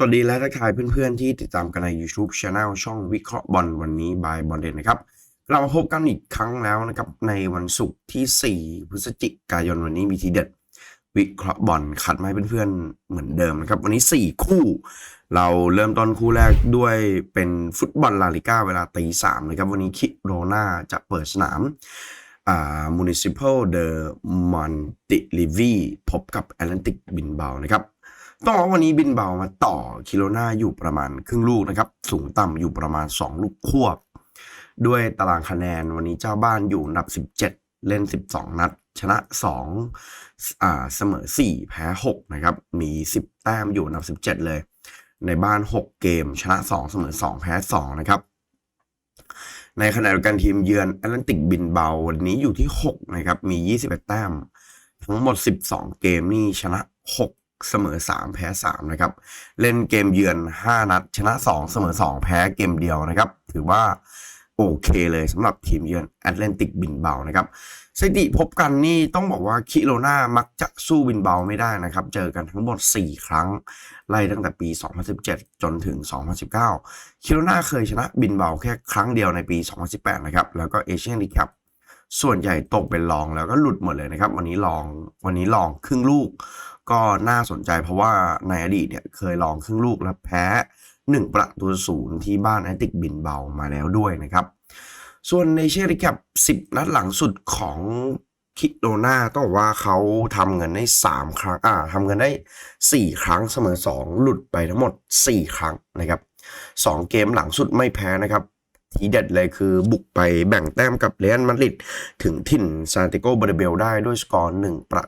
สวัสดีและทักทายเพื่อนๆ ที่ติดตามกันใน YouTube Channel ช่องวิเคราะห์บอลวันนี้บายบอลเด่นนะครับเรามาพบกันอีกครั้งแล้วนะครับในวันศุกร์ที่ 4 พฤศจิกายนวันนี้มีทีเด็ด วิเคราะห์บอลคัดมาให้เพื่อนๆ เหมือนเดิมนะครับ วันนี้ 4 คู่ เราเริ่มต้นคู่แรกด้วยเป็นฟุตบอลลาลิก้าเวลาตีสามนะครับวันนี้คิโรนาจะเปิดสนามอ่า Municipal de Montilivi พบกับ Atlantic Bilbao นะครับ ต้องบอกวันนี้บินเบามาต่อคิโลนาอยู่ประมาณครึ่งลูกนะครับ สูงต่ำอยู่ประมาณ 2 ลูกควบ ด้วยตารางคะแนนวันนี้เจ้าบ้านอยู่อันดับ 17 เล่น 12 นัด ชนะ2อ่าเสมอ 4 แพ้ 6 นะครับ มี 10 แต้มอยู่อันดับ 17 เลย ในบ้าน 6 เกม ชนะ 2 เสมอ 2 แพ้ 2 นะครับในขณะเดียวกันทีมเยือนแอตแลนติกบินเบาวันนี้อยู่ที่ 6 นะครับ มี 21 แต้ม ทั้งหมด 12 เกมนี่ชนะ 6 เสมอ 3 แพ้ 3 นะครับ เล่นเกมเยือน 5 นัด ชนะ 2 เสมอ 2 แพ้เกมเดียวนะครับ ถือว่าโอเคเลยสำหรับทีมเยือนแอตแลนติกบินเบานะครับสถิติพบกันนี่ต้องบอกว่าคิโรนามักจะสู้บินเบาไม่ได้นะครับ เจอกันทั้งหมด 4 ครั้ง ไล่ตั้งแต่ปี 2017 จนถึง 2019 คิโรนาเคยชนะบินเบาแค่ครั้งเดียวในปี 2018 นะครับ แล้วก็เอเชียนลีกครับส่วนใหญ่ตกเป็นรองแล้วก็หลุดหมดเลยนะครับ วันนี้ลองวันนี้ลองครึ่งลูก ก็น่าสนใจเพราะว่าในอดีตเนี่ยเคยลองครึ่งลูกแล้วแพ้ 1 ประตูศูนย์ที่บ้านแอตติกบินเบามาแล้วด้วยนะครับ ส่วนในเชียร์ลีกครับ 10 นัดหลังสุดของคิโรนาต้องบอกว่าเขาทำเงินได้ 3 ครั้งอ่าทำเงินได้ 4 ครั้งเสมอ 2 หลุดไปทั้งหมด 4 ครั้งนะครับ 2 เกมหลังสุดไม่แพ้นะครับ ทีเด็ดเลยคือบุกไปแบ่งแต้มกับเรอัลมาดริดถึงถิ่นซานติโกบร์เบลได้ด้วยสกอร์1ประ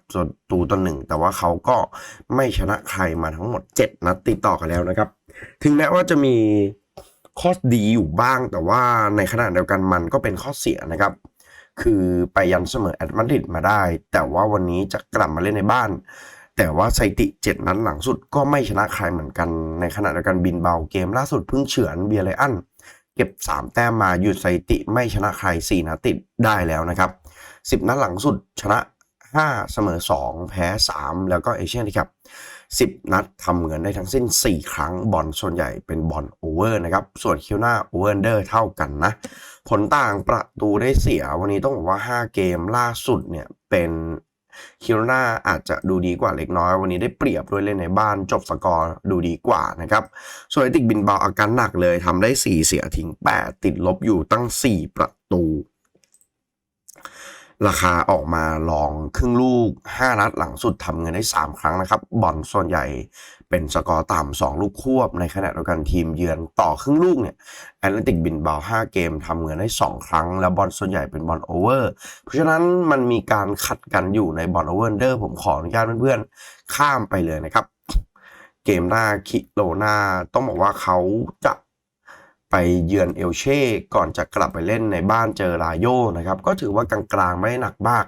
ตูต่อหนึ่งแต่ว่าเขาก็ไม่ชนะใครมาทั้งหมด 7 นัดติดต่อกันแล้วนะครับ ถึงแม้ว่าจะมีข้อดีอยู่บ้าง แต่ว่าในขณะเดียวกันมันก็เป็นข้อเสียนะครับ คือไปยันเสมอแอตมาดริดมาได้ แต่ว่าวันนี้จะกลับมาเล่นในบ้าน แต่ว่าสถิติ7นัดหลังสุดก็ไม่ชนะใครเหมือนกันในขณะเดียวกันบินเบาเกมล่าสุดเพิ่งเฉือนเบียร์ไลอัน ก็บ 3 แต้มมาหยุดสถิติไม่ชนะใคร 4นัดติดได้แล้วนะครับ 10 นัดหลังสุดชนะ 5 เสมอ 2 แพ้ 3 แล้วก็เอเชียนครับ10 นัดทำเงินได้ทั้งสิ้น 4 ครั้งบอลส่วนใหญ่เป็นบอลโอเวอร์นะครับ ส่วนคิวหน้าโอเวอร์เดอร์เท่ากันนะ ผลต่างประตูได้เสียวันนี้ต้องบอกว่า 5 เกมล่าสุดเนี่ยเป็น คิโรนาอาจจะดูดีกว่าเล็กน้อย วันนี้ได้เปรียบด้วยเล่นในบ้านจบสกอร์ดูดีกว่านะครับส่วนไอติกบินเบาอาการหนักเลยทำได้ 4 เสียทิ้ง 8 ติดลบอยู่ตั้ง 4 ประตู ราคาออกมาลองครึ่งลูก 5 นัดหลังสุดทำเงินได้ 3 ครั้งนะครับบอลส่วนใหญ่ เป็นสกอร์ต่ำ2ลูกควบ ในขณะเดียวกันทีมเยือนต่อครึ่งลูกเนี่ยแอตเลติกบินเบา5เกมทำเงินได้ 2 ครั้ง แล้วบอลส่วนใหญ่เป็นบอลโอเวอร์ เพราะฉะนั้นมันมีการขัดกันอยู่ในบอลโอเวอร์เดอร์ผมขออนุญาตเพื่อนๆ ข้ามไปเลยนะครับ เกมหน้าคิโลนาต้องบอกว่าเขาจะไปเยือนเอลเช่ก่อนจะกลับไปเล่นในบ้านเจอรายโยนะครับ ก็ถือว่ากลางๆไม่หนักมาก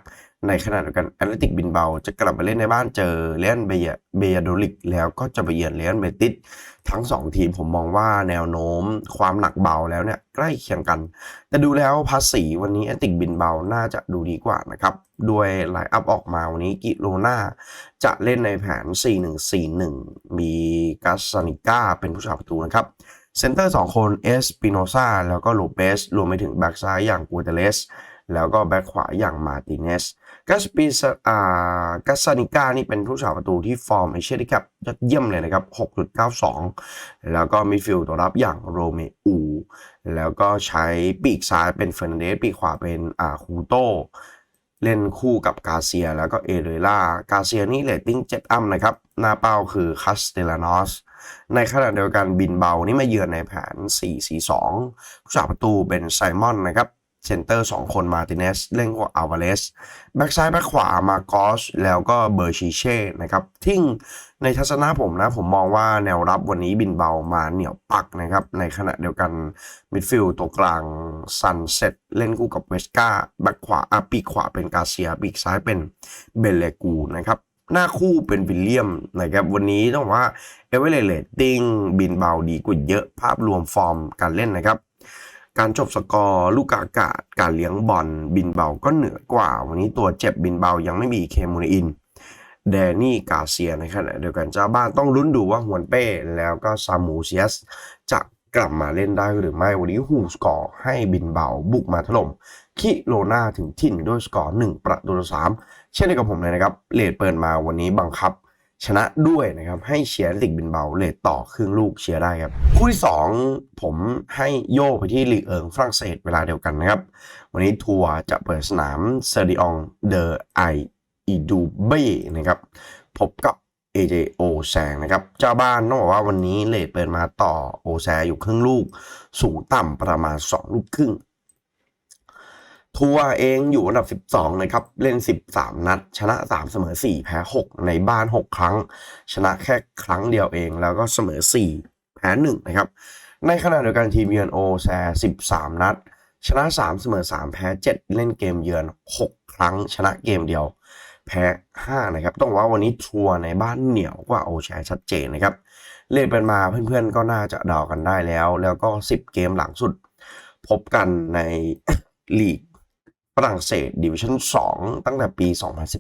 ในขณะเดียวกันแอตเลติกบินเบาจะกลับไปเล่นในบ้านเจอเลียนเบียเบียโดลิกแล้วก็จะไปเยือนเลียนเบติสทั้ง 2 ทีมผมมองว่าแนวโน้มความหนักเบาแล้วเนี่ยใกล้เคียงกัน แต่ดูแล้วภาษีวันนี้แอตติกบินเบาน่าจะดูดีกว่านะครับด้วยไลน์อัพออกมาวันนี้กิโลนาจะเล่นในแผน 4-1-4-1 มีกัสซานิก้าเป็นผู้สาประตูนะครับเซนเตอร์ 2 คนเอสปิโนซาแล้วก็โลเปสรวมไปถึงแบ็กซ้ายอย่างกูเตเลสแล้วก็แบ็กขวาอย่างมาติเนส กัสปิอ่ากัสซานิก้านี่เป็นผู้สาประตูที่ฟอร์มเอเชียที่ครับยอดเยี่ยมเลยนะครับ 6.92 แล้วก็มิดฟิลด์ตัวรับอย่างโรเมอู แล้วก็ใช้ปีกซ้ายเป็นเฟรนเดสปีกขวาเป็นอ่าคูโตเล่นคู่กับกาเซียแล้วก็เอเรล่ากาเซียนี่เรตติ้งเจ็ดอัพนะครับ หน้าเป้าคือคาสเตลานอส ในขณะเดียวกันบินเบานี่มาเยือนในแผน 4-4-2ผู้สาประตูเป็นไซมอนนะครับ เซนเตอร์2คนมาติเนสเล่นกับอัลวาเลสแบ็กซ้ายแบ็กขวามากอสแล้วก็เบอร์ชิเช่นะครับทิ้งในทัศนะผมนะ ผมมองว่าแนวรับวันนี้บินเบามาเหนียวปักนะครับ ในขณะเดียวกันมิดฟิลด์ตัวกลางซันเซ็ตเล่นคู่กับเวสกาแบ็กขวาอะปีกขวาเป็นกาเซียปีกซ้ายเป็นเบลเลกูนะครับหน้าคู่เป็นวิลเลียมนะครับวันนี้ต้องบอกว่าเอเวอเรตติ้งบินเบาดีกว่าเยอะภาพรวมฟอร์มการเล่นนะครับ การจบสกอร์ลูกอากาศ การเลี้ยงบอลบินเบาก็เหนือกว่า วันนี้ตัวเจ็บบินเบายังไม่มีเคมูนอินแดนนี่กาเซียในขณะเดียวกันเจ้าบ้านต้องลุ้นดูว่าฮวนเป้แล้วก็ซามูเซียสจะกลับมาเล่นได้หรือไม่ วันนี้ฮูสกอร์ให้บินเบาบุกมาถล่มคิโลนาถึงถิ่นด้วยสกอร์1ประตูต่อสามเช่นเดียวกับผมเลยนะครับเลดเปิดมาวันนี้บังคับ ชนะด้วยนะครับ ให้เชียร์ลิกบินเบาเลดต่อครึ่งลูกเชียร์ได้ครับ คู่ที่ 2 ผมให้โยกไปที่ลีเอิงฝรั่งเศสเวลาเดียวกันนะครับ วันนี้ทัวร์จะเปิดสนามเซอร์ดิองเดอไออีดูเบ้นะครับ พบกับ AJ โอแซงนะครับเจ้าบ้านต้องบอกว่าวันนี้เลทเปิดมาต่อโอแซอยู่ครึ่งลูก สูงต่ำประมาณ 2 ลูกครึ่ง ทัวร์เองอยู่อันดับ 12 นะครับ เล่น 13 นัด ชนะ 3 เสมอ 4 แพ้ 6 ในบ้าน 6 ครั้ง ชนะแค่ครั้งเดียวเอง แล้วก็เสมอ 4 แพ้ 1 นะครับ ในขณะเดียวกันทีมเยือนโอแซ13 นัด ชนะ 3 เสมอ 3 แพ้ 7 เล่นเกมเยือน 6 ครั้ง ชนะเกมเดียว แพ้ 5 นะครับ ต้องว่าวันนี้ทัวร์ในบ้านเหนียวกว่าโอแชชัดเจนนะครับ เล่นเป็นมาเพื่อนๆ ก็น่าจะเดากันได้แล้ว แล้วก็ 10 เกมหลังสุด พบกันในลีก ฝรั่งเศสดิวิชั่น 2 ตั้งแต่ปี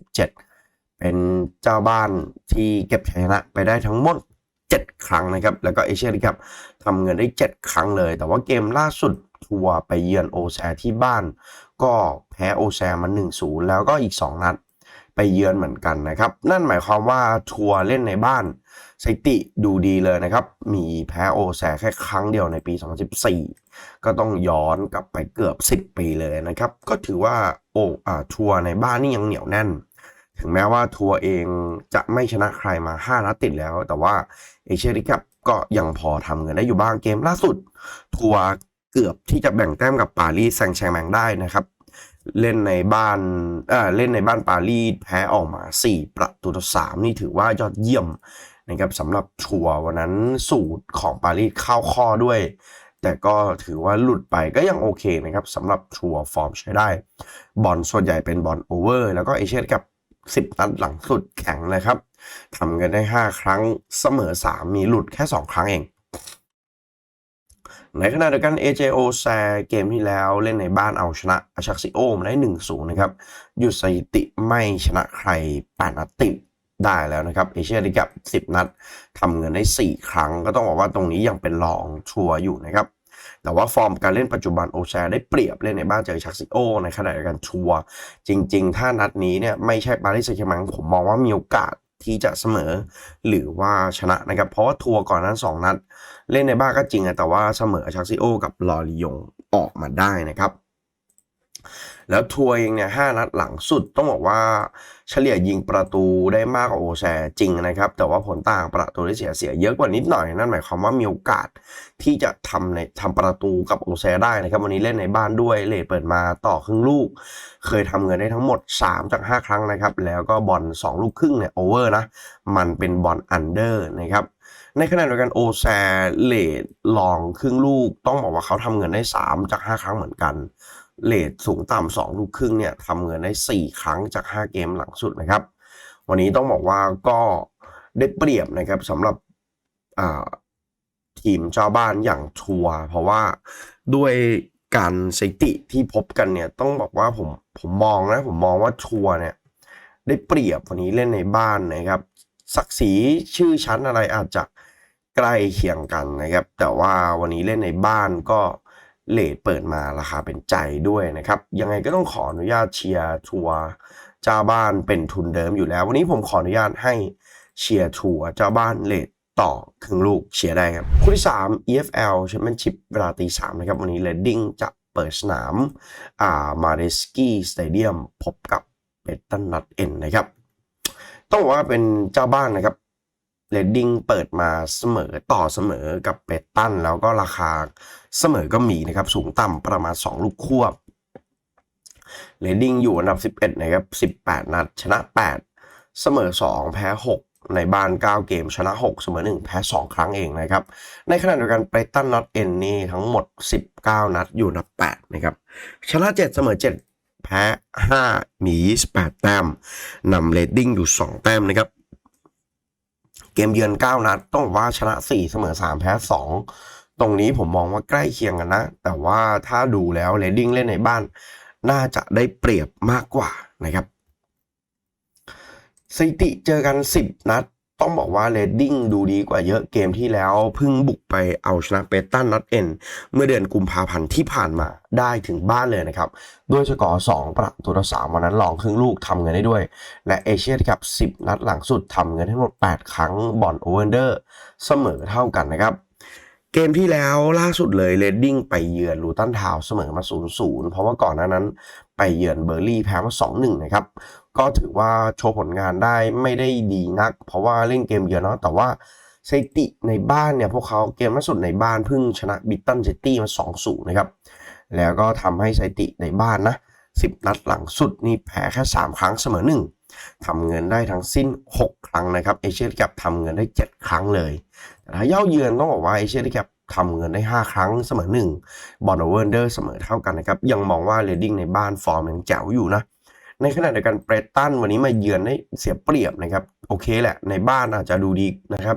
2017 เป็นเจ้าบ้านที่เก็บชัยชนะไปได้ทั้งหมด 7 ครั้งนะครับ แล้วก็เอเชียลีกครับทำเงินได้ 7 ครั้งเลย แต่ว่าเกมล่าสุดทัวร์ไปเยือนโอแซที่บ้าน ก็แพ้โอแซมา1-0 แล้วก็อีก 2 นัด ไปเยือนเหมือนกันนะครับ นั่นหมายความว่าทัวร์เล่นในบ้านสถิติดูดีเลยนะครับ มีแพ้โอแซแค่ครั้งเดียวในปี 2014 ก็ต้องย้อนกลับไปเกือบ 10 ปีเลยนะครับ ก็ถือว่าโออ่าทัวร์ในบ้านนี่ยังเหนียวแน่น ถึงแม้ว่าทัวร์เองจะไม่ชนะใครมา 5 นัดติดแล้ว แต่ว่าเอเชียลีกครับก็ยังพอทำเงินได้อยู่บ้างเกมล่าสุด ทัวร์เกือบที่จะแบ่งแต้มกับปารีสแซงต์แชร์แมงได้นะครับ เล่นในบ้านเอ่อเล่นในบ้านปารีสแพ้ออกมา 4 ประตูต่อ3นี่ถือว่ายอดเยี่ยมนะครับสำหรับทัววันนั้นสูตรของปารีสเข้าข้อด้วย แต่ก็ถือว่าหลุดไปก็ยังโอเคนะครับสำหรับทัวฟอร์มใช้ได้ บอลส่วนใหญ่เป็นบอลโอเวอร์ แล้วก็เอเชียกับ 10 นัดหลังสุดแข็งเลยครับทำกันได้ 5 ครั้งเสมอ 3 มีหลุดแค่ 2 ครั้งเอง ในขณะเดียวกัน AJO แซเกมที่แล้วเล่นในบ้านเอาชนะอาชักซิโอมาได้1-0นะครับหยุดสถิติไม่ชนะใคร8นัดติดได้แล้วนะครับเอเชียลีกกับ 10 นัดทำเงินได้ 4 ครั้ง ก็ต้องบอกว่าตรงนี้ยังเป็นรองชัวร์อยู่นะครับแต่ว่าฟอร์มการเล่นปัจจุบันโอแชได้เปรียบเล่นในบ้านเจอชักซิโอ ในขณะเดียวกันชัวร์จริง ๆ ถ้านัดนี้เนี่ยไม่ใช่ปารีสแซงต์แชร์แมงผมมองว่ามีโอกาส ที่จะเสมอหรือว่าชนะนะครับ เพราะว่าทัวร์ก่อนนั้น 2 นัด เล่นในบ้านก็จริงอะแต่ว่าเสมอชักซิโอ กับลอริยงออกมาได้นะครับ แล้วทัวร์เองเนี่ยห้านัดหลังสุดต้องบอกว่า เฉลี่ยยิงประตูได้มากกว่าโอแชจริงนะครับ แต่ว่าผลต่างประตูที่เสียเสียเยอะกว่านิดหน่อย นั่นหมายความว่ามีโอกาสที่จะทำในทำประตูกับโอแชได้นะครับ วันนี้เล่นในบ้านด้วยเลทเปิดมาต่อครึ่งลูก เคยทำเงินได้ทั้งหมด 3 จาก 5 ครั้งนะครับ แล้วก็บอล2ลูกครึ่งเนี่ยโอเวอร์นะ มันเป็นบอลอันเดอร์นะครับในขณะเดียวกันโอแซเลดลองครึ่งลูกต้องบอกว่าเขาทำเงินได้ 3 จาก 5 ครั้งเหมือนกัน เลทสูงต่ำสองลูกครึ่งเนี่ยทำเงินได้ 4 ครั้งจาก 5 เกมหลังสุดนะครับ วันนี้ต้องบอกว่าก็ได้เปรียบนะครับสำหรับทีมเจ้าบ้านอย่างทัวร์เพราะว่าด้วยการสติที่พบกันเนี่ยต้องบอกว่าผมผมมองนะผมมองว่าทัวร์เนี่ยได้เปรียบวันนี้เล่นในบ้านนะครับศักดิ์ศรีชื่อชั้นอะไรอาจจะใกล้เคียงกันนะครับ แต่ว่าวันนี้เล่นในบ้านก็ เลทเปิดมาราคาเป็นใจด้วยนะครับ ยังไงก็ต้องขออนุญาตเชียร์ทัวร์เจ้าบ้านเป็นทุนเดิมอยู่แล้ว วันนี้ผมขออนุญาตให้เชียร์ทัวร์เจ้าบ้านเลทต่อครึ่งลูกเชียร์ได้ครับ คู่ที่ 3 EFL Championship เวลาตีสามนะครับ วันนี้เลดดิ้งจะเปิดสนามอ่ามาเรสกี้สเตเดียมพบกับเบตตันนัดเอ็นนะครับ ต้องบอกว่าเป็นเจ้าบ้านนะครับ เรดดิ้งเปิดมาเสมอต่อเสมอกับเปตตัน แล้วก็ราคาเสมอก็มีนะครับ สูงต่ำประมาณ 2 ลูกควบเรดดิ้งอยู่อันดับ 11 นะครับ 18 นัด ชนะ 8 เสมอ 2 แพ้ 6 ในบ้าน 9 เกม ชนะ 6 เสมอ 1 แพ้ 2 ครั้งเองนะครับ ในขณะเดียวกันเปตันนัดเอ็นนี่ทั้งหมด 19 นัดอยู่อันดับ 8 นะครับ ชนะ 7 เสมอ 7 แพ้ 5 มี 28 แต้มนำเรดดิ้งอยู่ 2 แต้มนะครับ เกมเยือน 9 นัด ต้องว่าชนะ 4 เสมอ 3 แพ้ 2 ตรงนี้ผมมองว่าใกล้เคียงกันนะ แต่ว่าถ้าดูแล้วเรดดิ้งเล่นในบ้าน น่าจะได้เปรียบมากกว่านะครับสถิติเจอกัน 10 นัด ต้องบอกว่าเรดดิ้งดูดีกว่าเยอะเกมที่แล้วเพิ่งบุกไปเอาชนะเปตันนัดเอ็นเมื่อเดือนกุมภาพันธ์ที่ผ่านมาได้ถึงบ้านเลยนะครับ ด้วยสกอร์ 2 ประตูต่อ3วันนั้นลองครึ่งลูกทำเงินได้ด้วย และเอเชียกับ 10 นัดหลังสุดทำเงินทั้งหมด 8 ครั้งบอลโอเวอร์เดอร์เสมอเท่ากันนะครับ เกมที่แล้วล่าสุดเลยเรดดิ้งไปเยือนลูตันทาวเสมอมา0-0 เพราะว่าก่อนหน้านั้นไปเยือนเบอร์ลี่แพ้มา2-1 นะครับ ก็ถือว่าโชว์ผลงานได้ไม่ได้ดีนัก เพราะว่าเล่นเกมเยอะเนาะแต่ว่าสถิติในบ้านเนี่ย พวกเขาเกมล่าสุดในบ้านเพิ่งชนะบิตตันซิตี้มา2-0 นะครับ แล้วก็ทำให้สถิติในบ้านนะ 10 นัดหลังสุดนี่แพ้แค่ 3 ครั้งเสมอ1 ทำเงินได้ทั้งสิ้น 6 ครั้งนะครับเอเชียกับทำเงินได้ 7 ครั้งเลยแต่ถ้าเย่าเยือนต้องบอกว่าเอเชียกับทำเงินได้ 5 ครั้งเสมอ1บอลโอเวอร์เดอร์เสมอเท่ากันนะครับ ยังมองว่าเรดดิ้งในบ้านฟอร์มยังแจ๋วอยู่นะ ในขณะเดียวกันเบรตันวันนี้มาเยือนได้เสียเปรียบนะครับ โอเคแหละ ในบ้านอาจจะดูดีนะครับ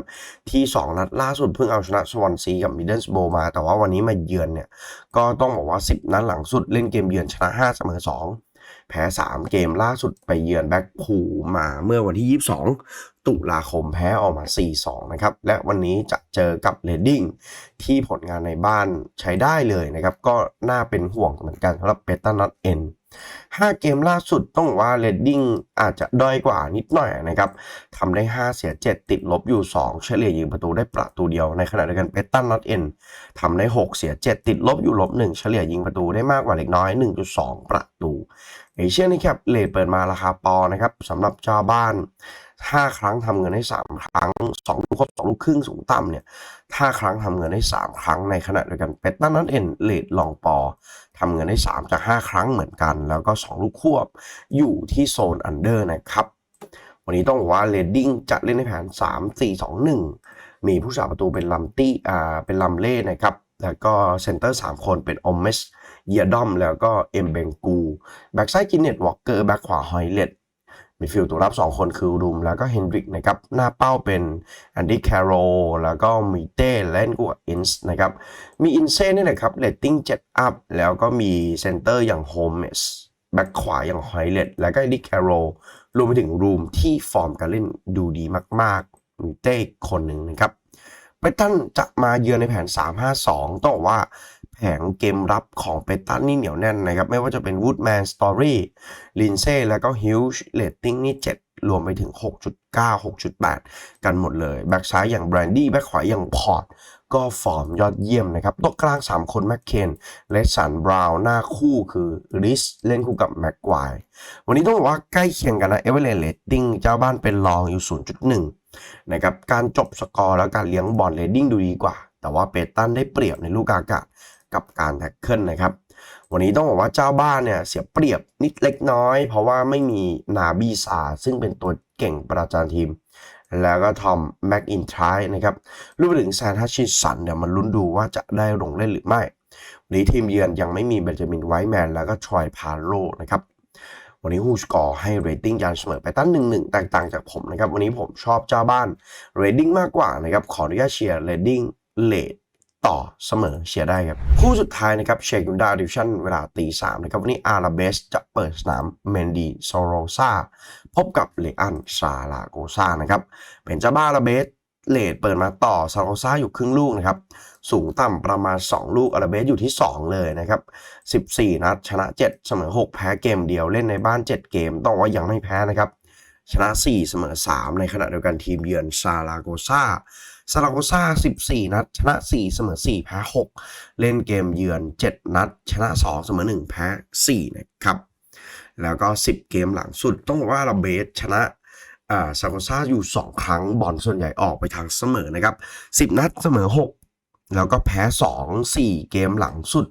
ที่ 2 นัดล่าสุดเพิ่งเอาชนะสวอนซีกับมิดเดิลสโบมา แต่ว่าวันนี้มาเยือนเนี่ย ก็ต้องบอกว่า 10 นัดหลังสุดเล่นเกมเยือนชนะ 5 เสมอ 2 แพ้ 3 เกมล่าสุดไปเยือนแบ็คพูลมาเมื่อวันที่ 22 ตุลาคมแพ้ออกมา 4-2 นะครับ และวันนี้จะเจอกับเรดดิ้งที่ผลงานในบ้านใช้ได้เลยนะครับ ก็น่าเป็นห่วงเหมือนกันสำหรับเปตันนัทเอ็น5เกมล่าสุดต้องว่าเรดดิ้งอาจจะด้อยกว่านิดหน่อยนะครับทำได้ 5 เสีย 7 ติดลบอยู่ 2 เฉลี่ยยิงประตูได้ประตูเดียว ในขณะเดียวกันเปตันนัทเอ็นทำได้ 6 เสีย 7 ติดลบอยู่ลบ 1 เฉลี่ยยิงประตูได้มากกว่าเล็กน้อย 1.2 ประตู เอเชียนี่ครับเลทเปิดมาราคาปอนะครับสำหรับเจ้าบ้าน 5 ครั้งทำเงินได้3 ครั้ง 2 ลูกครบ2ลูกครึ่งสูงต่ำเนี่ย5ครั้งทำเงินได้3 ครั้งในขณะเดียวกันเปตันนัทเอ็นเลทลองปอทำเงินได้3จาก 5 ครั้งเหมือนกัน แล้วก็ 2 ลูกควบอยู่ที่โซนอันเดอร์นะครับวันนี้ต้องบอกว่าเรดดิ้งจะเล่นในแผน 3 4 2 1 มีผู้สาประตูเป็นลัมตี้อ่าเป็นลัมเล่นะครับแล้วก็เซนเตอร์ 3 คนเป็นอมเมส เยียดอมแล้วก็เอ็มเบงกูแบ็กซ้ายกินเน็ตวอลเกอร์แบ็กขวาฮอยเลตมีฟิลตัวรับ 2 คนคือรูมแล้วก็เฮนดริกนะครับหน้าเป้าเป็นแอนดี้แคโรแล้วก็มีเต้เล่นกับอินส์นะครับมีอินเซ่นี่แหละครับเรตติ้ง7อัพแล้วก็มีเซนเตอร์อย่างโฮมเมสแบ็กขวาอย่างฮอยเลตแล้วก็แอนดี้แคโรรวมไปถึงรูมที่ฟอร์มการเล่นดูดีมากๆ มีเต้คนหนึ่งนะครับเปตันจะมาเยือนในแผน 3-5-2 ต้องบอกว่า แผงเกมรับของเปตันนี่เหนียวแน่นนะครับ ไม่ว่าจะเป็นวูดแมนสตอรี่ลินเซ่แล้วก็ฮิลช์เรตติ้งนี่ 7 รวมไปถึง 6.9 6.8 กันหมดเลย แบ็กซ้ายอย่างแบรนดี้แบ็กขวาอย่างพอร์ตก็ฟอร์มยอดเยี่ยมนะครับต๊ะกลาง 3 คนแม็กเคนเลสันบราวน์หน้าคู่คือริสเล่นคู่กับแม็กควายวันนี้ต้องบอกว่าใกล้เคียงกันนะเอเวอเรสต์เรตติ้งเจ้าบ้านเป็นรองอยู่ 0.1 นะครับการจบสกอร์แล้วการเลี้ยงบอลเรดดิ้งดูดีกว่า แต่ว่าเปตันได้เปรียบในลูกอากาศ กับการแท็กเกิลนะครับ วันนี้ต้องบอกว่าเจ้าบ้านเนี่ยเสียเปรียบนิดเล็กน้อย เพราะว่าไม่มีนาบีซาซึ่งเป็นตัวเก่งประจานทีม แล้วก็ทอมแม็กอินทรายนะครับรวมไปถึงแซนฮัชชินสันเนี่ยมันลุ้นดูว่าจะได้ลงเล่นหรือไม่วันนี้ทีมเยือนยังไม่มีเบนจามินไวท์แมนแล้วก็ทรอยพาโลนะครับวันนี้ฮูสกอร์ให้เรตติ้งยันเสมอไปตั้งหนึ่งหนึ่งแตกต่างจากผมนะครับ วันนี้ผมชอบเจ้าบ้านเรตติ้งมากกว่านะครับ ขออนุญาตเชียร์เรตติ้งเลท ต่อเสมอเชียร์ได้ครับ คู่สุดท้ายนะครับเชกุนดาดิวชั่นเวลาตีสามนะครับ วันนี้อาราเบสจะเปิดสนามเมนดีโซโรซาพบกับเลอันซาลาโกซานะครับ เป็นเจ้าบ้าอาราเบสเลทเปิดมาต่อซาลาโกซาอยู่ครึ่งลูกนะครับ สูงต่ำประมาณ 2 ลูกอาราเบสอยู่ที่ 2 เลยนะครับ 14 นัด ชนะ 7 เสมอ 6 แพ้เกมเดียวเล่นในบ้าน 7 เกม ต้องว่ายังไม่แพ้นะครับ ชนะ 4 เสมอ 3 ในขณะเดียวกันทีมเยือนซาลาโกซา ซาลาโกซา14 นัด ชนะ 4 เสมอ 4 แพ้ 6 เล่นเกมเยือน 7 นัด ชนะ 2 เสมอ 1 แพ้ 4 นะครับ แล้วก็ 10 เกมหลังสุดต้องบอกว่าอาราเบสชนะอ่าซาโกซาอยู่ 2 ครั้งบอลส่วนใหญ่ออกไปทางเสมอนะครับ 10 นัดเสมอ 6 แล้วก็แพ้ 2 4 เกมหลังสุด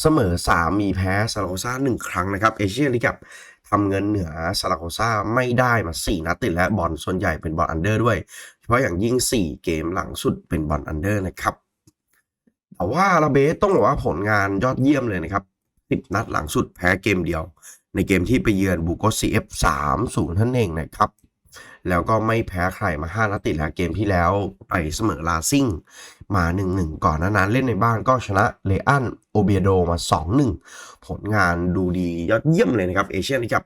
เสมอ 3 มีแพ้ซาราโกซา1 ครั้งนะครับเอเชียลีกับ ทำเงินเหนือซาลาโกซาไม่ได้มา 4 นัดติดและบอลส่วนใหญ่เป็นบอลอันเดอร์ด้วย เฉพาะอย่างยิ่ง 4 เกมหลังสุดเป็นบอลอันเดอร์นะครับ แต่ว่าลาราเบสต้องบอกว่าผลงานยอดเยี่ยมเลยนะครับ 10 นัดหลังสุดแพ้เกมเดียว ในเกมที่ไปเยือนบูโกซีเอฟสามศูนย์ท่านเองนะครับ แล้วก็ไม่แพ้ใครมา 5นัดติดแล้วเกมที่แล้วไปเสมอลาซิงมา1-1ก่อนนานั้นเล่นในบ้านก็ชนะเลอันโอเบียโดมา 2-1 ผลงานดูดียอดเยี่ยมเลยนะครับ เอเชียนกับ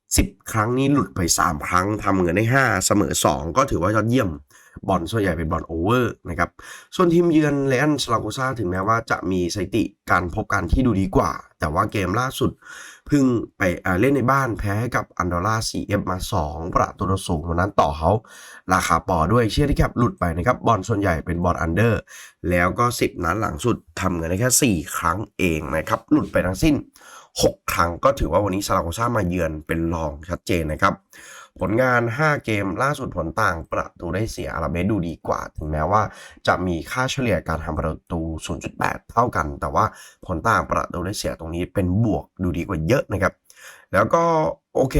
10 ครั้งนี้หลุดไป 3 ครั้งทำเงินได้ 5 เสมอ 2 ก็ถือว่ายอดเยี่ยมบอลส่วนใหญ่เป็นบอลโอเวอร์นะครับ ส่วนทีมเยือนเลอันสลาโกซาถึงแม้ว่าจะมีสถิติการพบกันที่ดูดีกว่า แต่ว่าเกมล่าสุด พึ่งไปเล่นในบ้านแพ้ให้กับอันดอร่า 4F มา 2 ประตูต่อศูนย์วันนั้นต่อเขาราคาปอด้วยเชียร์ที่แคปหลุดไปนะครับบอลส่วนใหญ่เป็นบอลอันเดอร์ แล้วก็ 10 นัดหลังสุดทำเงินได้แค่ 4 ครั้งเองนะครับ หลุดไปทั้งสิ้น 6 ครั้งก็ถือว่าวันนี้ซาลาโกซ่ามาเยือนเป็นรองชัดเจนนะครับ ผลงาน 5 เกมล่าสุดผลต่างประตูได้เสียอาราเบสดูดีกว่า ถึงแม้ว่าจะมีค่าเฉลี่ยการทำประตู 0.8 เท่ากัน แต่ว่าผลต่างประตูได้เสียตรงนี้เป็นบวกดูดีกว่าเยอะนะครับ แล้วก็โอเค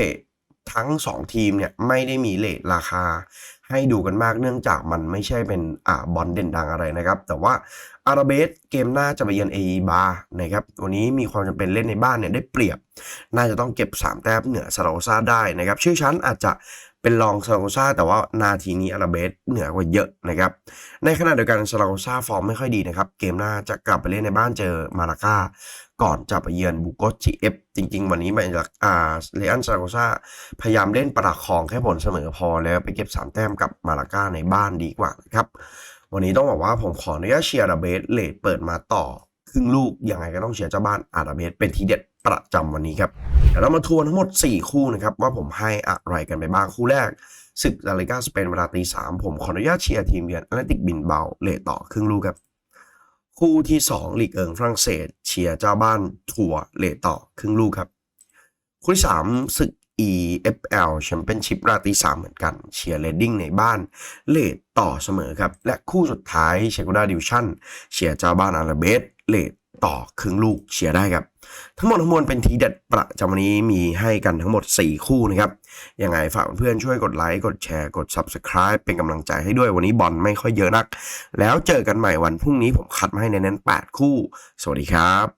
ทั้ง 2 ทีมเนี่ยไม่ได้มีเลทราคา ให้ดูกันมากเนื่องจากมันไม่ใช่เป็นอ่าบอลเด่นดังอะไรนะครับ แต่ว่าอาราเบสเกมหน้าจะไปเยือนเอบานะครับวันนี้มีความจำเป็นเล่นในบ้านเนี่ยได้เปรียบ น่าจะต้องเก็บ 3 แต้มเหนือซาราโซาได้นะครับชื่อชั้นอาจจะ เป็นรองซาราโกซาแต่ว่านาทีนี้อาราเบสเหนือกว่าเยอะนะครับ ในขณะเดียวกันซาราโกซาฟอร์มไม่ค่อยดีนะครับ เกมหน้าจะกลับไปเล่นในบ้านเจอมาลาก้าก่อนจะไปเยือนบุโกจีเอฟจริง ๆ วันนี้มาจากอาเลอันซาราโกซาพยายามเล่นประคองแค่ผลเสมอพอแล้วไปเก็บ 3 แต้มกับมาลาก้าในบ้านดีกว่านะครับวันนี้ต้องบอกว่าผมขออนุญาตเชียร์อาราเบสเลดเปิดมาต่อครึ่งลูกยังไงก็ต้องเชียร์เจ้าบ้านอาราเบสเป็นทีเด็ด ประจำวันนี้ครับเดี๋ยวเรามาทวนทั้งหมด 4 คู่นะครับว่าผมให้อะไรกันไปบ้างคู่แรกศึกลาลิกาสเปนเวลาตีสามผมขออนุญาตเชียร์ทีมเยือนแอตเลติกบินเบาเลต่อครึ่งลูกครับคู่ที่2ลีกเอิงฝรั่งเศส เชียร์เจ้าบ้านทัวร์เลต่อครึ่งลูกครับ คู่ที่3ศึก EFL แชมเปี้ยนชิพราตรีสามเหมือนกัน เชียร์เลดดิ้งในบ้านเลทต่อเสมอครับ และคู่สุดท้ายเชโกดาดิวชั่น เชียร์เจ้าบ้านอาราเบสเลท ต่อครึ่งลูกเชียร์ได้ครับ ทั้งหมดทั้งมวลเป็นทีเด็ดประจำวันนี้มีให้กันทั้งหมด 4 คู่นะครับ ยังไงฝากเพื่อนช่วยกดไลค์ กดแชร์ กด Subscribe เป็นกำลังใจให้ด้วยวันนี้บอลไม่ค่อยเยอะนัก แล้วเจอกันใหม่วันพรุ่งนี้ผมคัดมาให้เน้น 8 คู่ สวัสดีครับ